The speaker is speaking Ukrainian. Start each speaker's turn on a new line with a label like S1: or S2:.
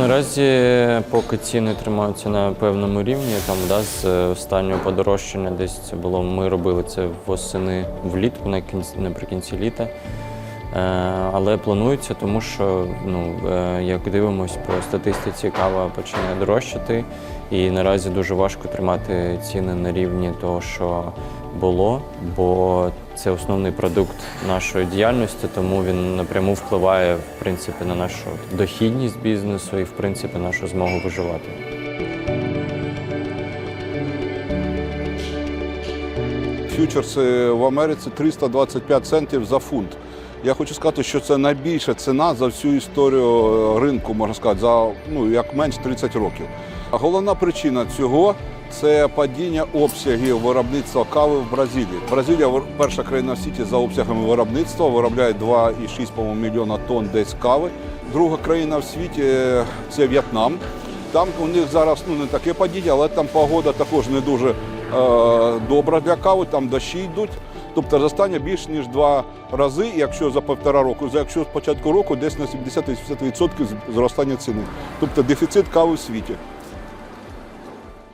S1: Наразі поки ціни тримаються на певному рівні, там да, з е, останнього подорожчання десь це було. Ми робили це восени влітку, на кінці, наприкінці літа. Е, але планується, тому що ну, е, як дивимось по статистиці, кава починає дорожчати, і наразі дуже важко тримати ціни на рівні того, що було, бо це основний продукт нашої діяльності, тому він напряму впливає в принципі на нашу дохідність бізнесу і в принципі нашу змогу виживати.
S2: Фьючерси в Америці 325 центів за фунт. Я хочу сказати, що це найбільша ціна за всю історію е, ринку, можна сказати, за ну як менш 30 років. Головна причина цього це падіння обсягів виробництва кави в Бразилії. Бразилія перша країна в світі за обсягами виробництва, виробляє 2,6 мільйона тонн десь кави. Друга країна в світі це В'єтнам. Там у них зараз ну не таке падіння, але там погода також не дуже добра для кави, там дощі йдуть. Тобто зростання більш ніж два рази, якщо за півтора року, за якщо з початку року десь на 70-80% зростання ціни. Тобто дефіцит кави в світі.